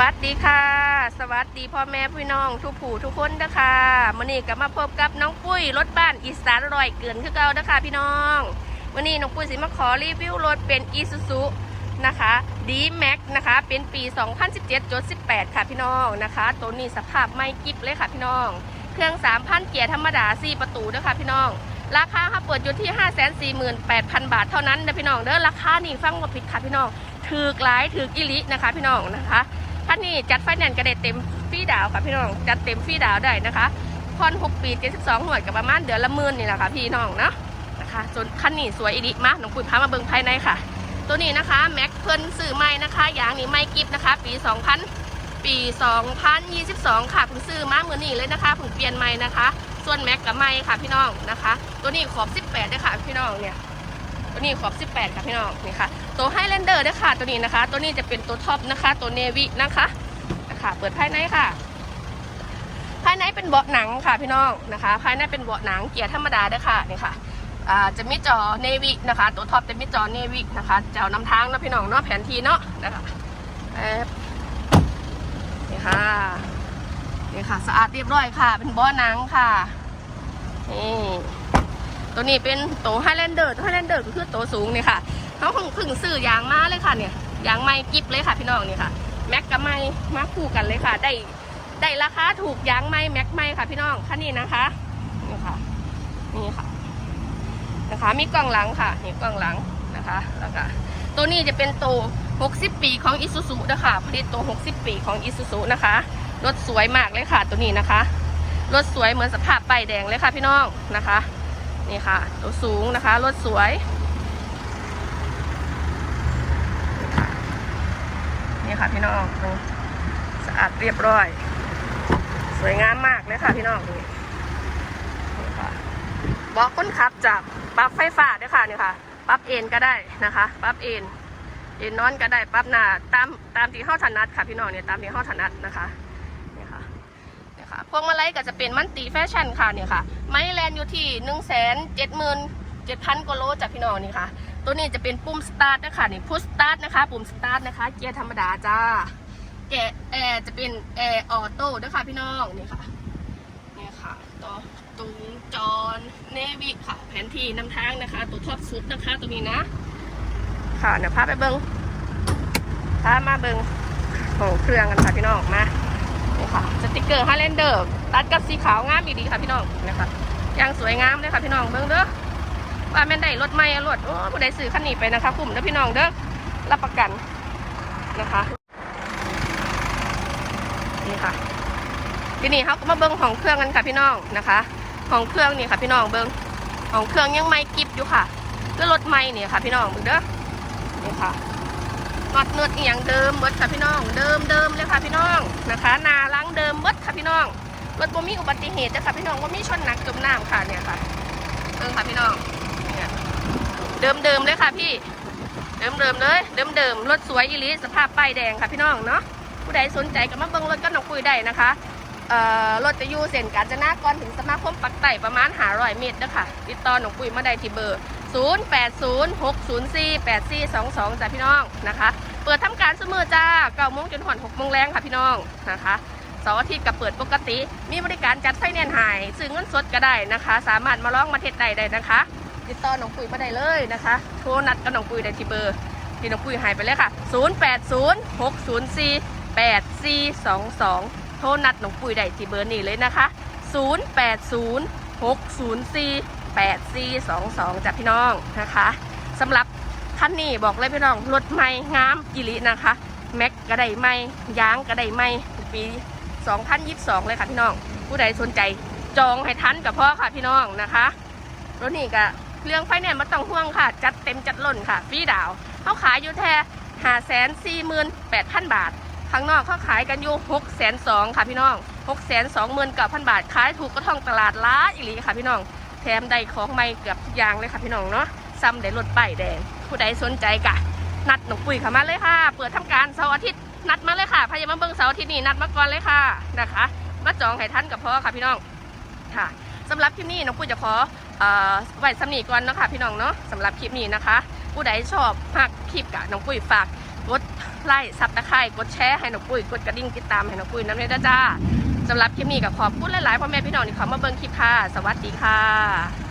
วัสดีค่ะ สวัสดีพ่อแม่พี่น้อง ทุกผู้ทุกคนนะคะมื่อนี้ก็มาพบกับน้องปุ้ยรถบ้านอีสานอร่อยเกินคือเก่านะคะพี่น้องมื่อนี้น้องปุ้ยสิมาขอรีวิวรถเป็นอีซูซูนะคะดีแม็กนะคะเป็นปี 2017จด18 ค่ะพี่น้องนะคะตัวนี้สภาพไม่กิบเลยค่ะพี่น้อง เครื่อง 3,000 เกียร์ธรรมดา 4 ประตูด้วยค่ะพี่น้อง ราคาค่ะเปิดอยู่ที่ 548,000 บาทเท่านั้นนะพี่น้องเด้อราคานี่ฟังว่าผิดค่ะพี่น้องถือกหลายถือกอิลินะคะพี่น้องนะคะ ท่านนี้จัดไฟแนนซ์ก็ได้เต็มฟรีดาวค่ะพี่น้องจัดเต็มฟรีดาวได้นะคะผ่อน6ปี 72 หน่วยกับประมาณเดือนละหมื่นนี่แหละค่ะพี่น้องเนาะนะคะส่วนคันนี้สวยอีดิมากน้องปุ๋ยพามาเบิ่งภายในค่ะ ตัวนี้นะคะแม็กเพิ่นสื่อใหม่นะคะยางนี้ไม่กิฟนะคะ ปี 2000 ปี 2022 ค่ะเพิ่งซื้อมาเมื่อนี้เลยนะคะเพิ่งเปลี่ยนใหม่นะคะ ส่วนแม็กกับไม่ค่ะพี่น้องนะคะ ตัวนี้ขอบ 18ด้วยค่ะพี่น้องเนี่ย ตัวนี้ขอบ 18 ค่ะพี่น้องนี่ค่ะ ตัวไฮแลนเดอร์ด้วยค่ะตัวนี้นะคะ ตัวนี้จะเป็นตัวท็อปนะคะ ตัวเนวินะคะนะคะ เปิดภายในค่ะ ภายในเป็นเบาะหนังค่ะพี่น้องนะคะ ภายในเป็นเบาะหนังเกียร์ธรรมดาด้วยค่ะนี่ค่ะจะมีจอเนวินะคะ ตัวท็อปจะมีจอเนวินะคะจอนำทางนะพี่น้องเนาะแผนที่เนาะนะคะนี่ค่ะนี่ค่ะ สะอาดเรียบร้อยค่ะ เป็นเบาะหนังค่ะนี่ ตัวนี้เป็นโตไฮแลนเดอร์ตัวไฮแลนเดอร์ก็คือตัวสูงนี่ค่ะเขาเพิ่งพึ่งซื้อยางมาเลยค่ะเนี่ยยางไม่กิฟเลยค่ะพี่น้องนี่ค่ะแม็กกับไม่มาคู่กันเลยค่ะ ได้ได้ราคาถูกยางไม่แม็กไม่ค่ะพี่น้องคันนี้นะคะนี่ค่ะนี่ค่ะนะคะมีกล้องหลังค่ะนี่กล้องหลังนะคะแล้วก็ตัวนี้จะเป็นตัว60 ปีของอิซูซุนะคะผลิตตัว 60 ปีของอิซูซุนะคะรถสวยมากเลยค่ะตัวนี้นะคะรถสวยเหมือนสภาพป้ายแดงเลยค่ะพี่น้องนะคะ นี่ค่ะตัวสูงนะคะรถสวยนี่ค่ะพี่น้องดูสะอาดเรียบร้อย สวยงามมากเลยค่ะพี่น้องนี่ค่ะบอกคนขับจากปลั๊บไฟฟ้าด้วยค่ะนี่ค่ะปลั๊บเอ็นก็ได้นะคะปลั๊บเอ็นเอ็นนอนก็ได้ปลั๊บหน้าตามตามที่เข้าถนัดค่ะพี่น้องเนี่ยตามที่เข้าถนัดนะคะ ค่ะ พวงมาลัยก็จะเป็นมันตีแฟชั่นค่ะเนี่ยค่ะ ไม้แลนอยู่ที่หนึ่งแสนเจ็ดหมื่นเจ็ดพันกว่าโลจากพี่น้องนี่ค่ะ ตัวนี้จะเป็นปุ่มสตาร์ทนะคะนี่พุชสตาร์ทนะคะ ปุ่มสตาร์ทนะคะ เกียร์ธรรมดาจ้า แกะแอร์จะเป็นแอร์ออโต้ด้วยค่ะพี่น้องนี่ค่ะนี่ค่ะตัวตุงจอนเนวิค่ะ แผนที่นำทางนะคะ ตัวท็อปสุดนะคะ ตัวนี้นะ ค่ะเดี๋ยวพาไปเบิงพามาเบิงของเครื่องกันค่ะพี่น้องมา ค่ะสติกเกอร์ฮาเลนเดอร์ตัดกับสีขาวงามดีๆค่ะพี่น้องนะคะยางสวยงามเลยค่ะพี่น้องเบิ้งเด้อว่าแม่นได้รถใหม่อะรถโอ้ผู้ใดซื้อคันนี้ไปนะคะคุ้มเด้อพี่น้องเด้อรับประกันนะคะนี่ค่ะทีนี้เขาก็มาเบิ้งของเครื่องกันค่ะพี่น้องนะคะของเครื่องนี่ค่ะพี่น้องเบิ้งของเครื่องยังไม่กิบอยู่ค่ะก็รถใหม่นี่ค่ะพี่น้องเบิ้งเด้อนี่ค่ะ น็อตเนื้ออียงเดิมเบิดค่ะพี่น้อง เดิมเดิมเลยค่ะพี่น้องนะคะนาล้างเดิมเบิดค่ะพี่น้องรถบ่มีอุบัติเหตุนะคะพี่น้องว่ามีชนหนักจมน้ำค่ะเนี่ยค่ะเบิ่งค่ะพี่น้องเนี่ยเดิมเดิมเลยค่ะพี่ เดิมเดิมเลยเดิมเดิมรถสวยอีหลีสภาพป้ายแดงค่ะพี่น้องเนาะผู้ใดสนใจก็มาเบิ่งรถก็นองคุยได้นะคะเอ่อรถจะอยู่เส้นกาญจนากรถึงสมาคมปักไต่ประมาณหาร้อยเมตรเด้อค่ะติดต่อหนองคุยมาได้ที่เบอร์ 0806048422จ้ะพี่น้องนะคะ เปิดทำการเสมอจ้า9โมงจนถึง6โมงแรงค่ะพี่น้องนะคะเสาร์อาทิตย์ก็เปิดปกติ มีบริการจัดไฟแนนซ์หายซื้อเงินสดก็ได้นะคะ สามารถมาลองมาเทสได้ได้นะคะ ติดต่อหนองปุ๋ยมาได้เลยนะคะโทรนัดกับหนองปุ๋ยได้ที่เบอร์ที่น้องปุ๋ยหายไปเลยค่ะ 0806048422 โทรนัดหนองปุ๋ยได้ที่เบอร์นี้เลยนะคะ 080604 8 4 2 2จ้ะพี่น้องนะคะสำหรับคันนี้บอกเลยพี่น้องรถใหม่งามกิลินะคะแม็กก็ได้ใหม่ยางก็ได้ใหม่ปี 2022 เลยค่ะพี่น้อง ผู้ใดสนใจจองให้ทันกับพ่อค่ะพี่น้องนะคะรถนี้ก็เรื่องไฟแนนซ์ไม่ต้องห่วงค่ะ จัดเต็มจัดล้นค่ะฟรีดาวเขาขายอยู่แค่หาแสนสี่หมื่นแปดพันบาทข้างนอกเขาขายกันอยู่หกแสนสองค่ะพี่น้องหกแสนสองหมื่นเก้าพันบาทขายถูกก็ท่องตลาดล้าอีหลีค่ะพี่น้อง แถมได้ของใหม่เกือบทุกอย่างเลยค่ะพี่น้องเนาะซ้ำได้รถป้ายแดง ผู้ใดสนใจกะ นัดหนุ่มปุ๋ยเข้ามาเลยค่ะ เปิดทำการเสาร์อาทิตย์นัดมาเลยค่ะพยามาเบิ่งเสาร์อาทิตย์นี้นัดมาก่อนเลยค่ะนะคะมาจองให้ท่านกับพ่อค่ะพี่น้องค่ะสำหรับคลิปนี้น้องปุ้ยจะขออ่อไว้สำนีก่อนเนาะค่ะพี่น้องเนาะสำหรับคลิปนี้นะคะ ผู้ใดชอบหักคลิปกะน้องปุ้ยฝากกดไลค์ซับตะไคร้กดแชร์ให้น้องปุ้ยกดกระดิ่งติดตามให้น้องปุ้ยน้ำเนยเด้อจ้า สำหรับคลิปนี้ก็ขอบคุณหลายๆพ่อแม่พี่น้องที่เขามาเบิ่งคลิปค่ะ สวัสดีค่ะ